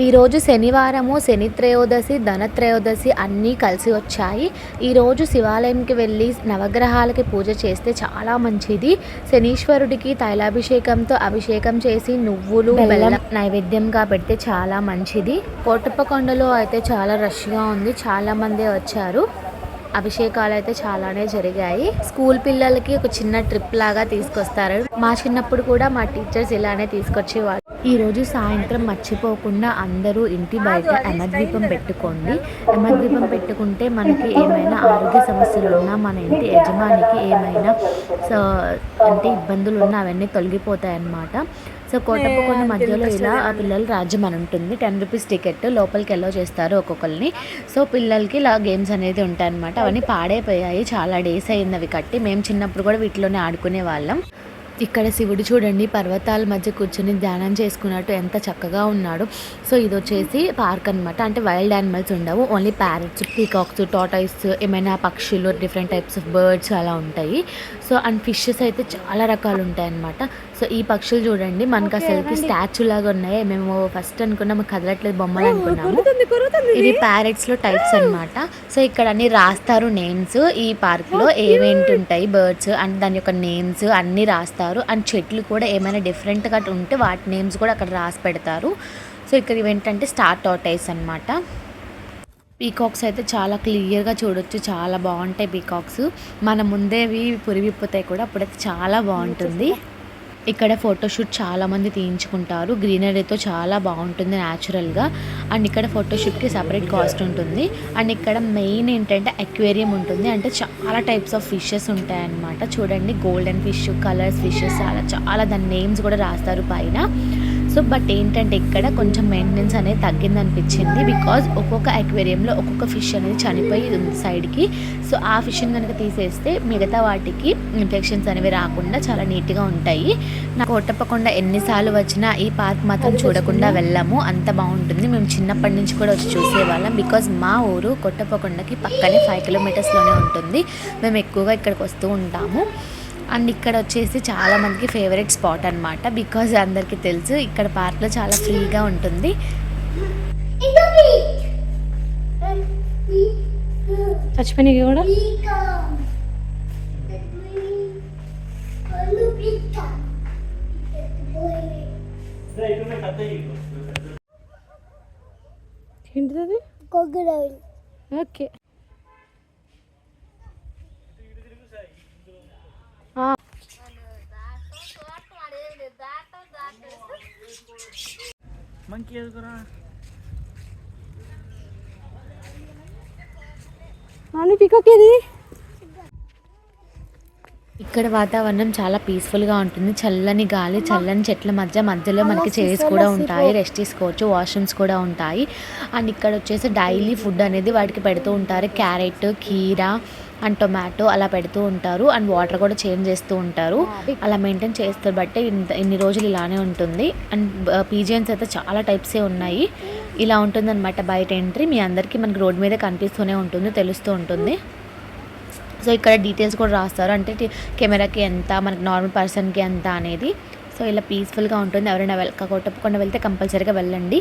ఈరోజు శనివారము శని త్రయోదశి ధనత్రయోదశి అన్నీ కలిసి వచ్చాయి. ఈరోజు శివాలయంకి వెళ్ళి నవగ్రహాలకి పూజ చేస్తే చాలా మంచిది. శనీశ్వరుడికి తైలాభిషేకంతో అభిషేకం చేసి నువ్వులు బెల్లం నైవేద్యంగా పెడితే చాలా మంచిది. కోటప్పకొండలో అయితే చాలా రష్గా ఉంది. చాలా మంది వచ్చారు. అభిషేకాలు అయితే చాలానే జరిగాయి. స్కూల్ పిల్లలకి ఒక చిన్న ట్రిప్ లాగా తీసుకొస్తారు. మా చిన్నప్పుడు కూడా మా టీచర్స్ ఇలానే తీసుకొచ్చేవాళ్ళు. ఈ రోజు సాయంత్రం మర్చిపోకుండా అందరూ ఇంటి బయట యమద్వీపం పెట్టుకోండి. యమద్వీపం పెట్టుకుంటే మనకి ఏమైనా ఆరోగ్య సమస్యలు ఉన్నా మన ఇంటి యజమానికి ఏమైనా సో అంటే ఇబ్బందులు ఉన్నా అవన్నీ తొలగిపోతాయి అన్నమాట సో కోటప్పకొండ మధ్యలో ఇలా ఆ పిల్లల రాజ్యం అని ఉంటుంది. టెన్ రూపీస్ టికెట్ లోపలికి ఎల్లో చేస్తారు ఒక్కొక్కరిని. సో పిల్లలకి ఇలా గేమ్స్ అనేది ఉంటాయి అనమాట అవన్నీ పాడైపోయాయి. చాలా డేస్ అయింది అవి కట్టి. మేము చిన్నప్పుడు కూడా వీటిలోనే ఆడుకునే వాళ్ళం. ఇక్కడ శివుడు చూడండి పర్వతాల మధ్య కూర్చొని ధ్యానం చేసుకున్నట్టు ఎంత చక్కగా ఉన్నాడు. సో ఇది వచ్చేసి పార్క్ అనమాట అంటే వైల్డ్ యానిమల్స్ ఉండవు. ఓన్లీ ప్యారెట్స్ పీకాక్స్ టాటాయిస్ ఏమైనా పక్షులు డిఫరెంట్ టైప్స్ ఆఫ్ బర్డ్స్ అలా ఉంటాయి. సో అండ్ ఫిషెస్ అయితే చాలా రకాలు ఉంటాయి అనమాట సో ఈ పక్షులు చూడండి. మనకు అసలుకి స్టాచ్యూ లాగా ఉన్నాయి. మేము ఫస్ట్ అనుకున్నాం కదలట్లేదు బొమ్మలు అనుకున్నాము. ఇవి ప్యారెట్స్లో టైప్స్ అన్నమాట. సో ఇక్కడ అన్ని రాస్తారు నేమ్స్. ఈ పార్క్లో ఏవేంటి ఉంటాయి? బర్డ్స్ అండ్ దాని యొక్క నేమ్స్ అన్ని రాస్తారు. అండ్ చెట్లు కూడా ఏమైనా డిఫరెంట్గా ఉంటే వాటి నేమ్స్ కూడా అక్కడ రాసి పెడతారు. సో ఇక్కడ ఇవేంటంటే స్టార్ టాటైస్ అన్నమాట. పీకాక్స్ అయితే చాలా క్లియర్గా చూడొచ్చు. చాలా బాగుంటాయి పీకాక్స్. మన ముందేవి పురివిప్పుతాయి కూడా అప్పుడైతే చాలా బాగుంటుంది. ఇక్కడ ఫోటోషూట్ చాలామంది తీయించుకుంటారు. గ్రీనరీతో చాలా బాగుంటుంది న్యాచురల్గా. అండ్ ఇక్కడ ఫోటోషూట్కి సపరేట్ కాస్ట్ ఉంటుంది. అండ్ ఇక్కడ మెయిన్ ఏంటంటే అక్వేరియం ఉంటుంది. అంటే చాలా టైప్స్ ఆఫ్ ఫిషెస్ ఉంటాయన్నమాట. చూడండి గోల్డెన్ ఫిష్ కలర్స్ ఫిషెస్ చాలా చాలా దాని నేమ్స్ కూడా రాస్తారు పైన. సో బట్ ఏంటంటే ఇక్కడ కొంచెం మెయింటెనెన్స్ అనేది తగ్గింది అనిపించింది బికాజ్ ఒక్కొక్క అక్వేరియంలో ఒక్కొక్క ఫిష్ అనేది చనిపోయి ఉంది సైడ్కి సో ఆ ఫిష్ని కనుక తీసేస్తే మిగతా వాటికి ఇన్ఫెక్షన్స్ అనేవి రాకుండా చాలా నీట్గా ఉంటాయి. నాకు కొట్టపకుండా ఎన్నిసార్లు వచ్చినా ఈ పార్క్ మాత్రం చూడకుండా వెళ్ళాము. అంత బాగుంటుంది. మేము చిన్నప్పటి నుంచి కూడా వచ్చి చూసేవాళ్ళం బికాజ్ మా ఊరు కొట్టపకొండకి పక్కనే ఫైవ్ కిలోమీటర్స్లోనే ఉంటుంది. మేము ఎక్కువగా ఇక్కడికి వస్తూ ఉంటాము. అండ్ ఇక్కడ వచ్చేసి చాలా మందికి ఫేవరెట్ స్పాట్ అన్నమాట. బికాజ్ అందరికీ తెలుసు ఇక్కడ పార్క్లో చాలా ఫ్రీగా ఉంటుంది. చచ్చిపోయినాయి కూడా ఏంటిది. ఓకే. మంకీ ఎదుగురా నాని పికాక్ ఏది? ఇక్కడ వాతావరణం చాలా పీస్ఫుల్గా ఉంటుంది. చల్లని గాలి చల్లని చెట్ల మధ్య మధ్యలో మనకి చైర్స్ కూడా ఉంటాయి రెస్ట్ తీసుకోవచ్చు వాష్రూమ్స్ కూడా ఉంటాయి. అండ్ ఇక్కడ వచ్చేసి డైలీ ఫుడ్ అనేది వాటికి పెడుతూ ఉంటారు. క్యారెట్ కీరా అండ్ టొమాటో అలా పెడుతూ ఉంటారు అండ్ వాటర్ కూడా చేంజ్ చేస్తూ ఉంటారు. అలా మెయింటైన్ చేస్తారు బట్టి ఇంత ఇన్ని రోజులు ఇలానే ఉంటుంది. అండ్ పీజియన్స్ అయితే చాలా టైప్సే ఉన్నాయి. ఇలా ఉంటుందన్నమాట బయట ఎంట్రీ. మీ అందరికీ మనకి రోడ్ మీద కనిపిస్తూనే ఉంటుంది తెలుస్తూ ఉంటుంది. సో ఇక్కడ డీటెయిల్స్ కూడా రాస్తారు. అంటే కెమెరాకి ఎంత మనకి నార్మల్ పర్సన్కి ఎంత అనేది. సో ఇలా పీస్ఫుల్గా ఉంటుంది. ఎవరైనా వెల్ కొట్టకుండా వెళ్తే కంపల్సరీగా వెళ్ళండి.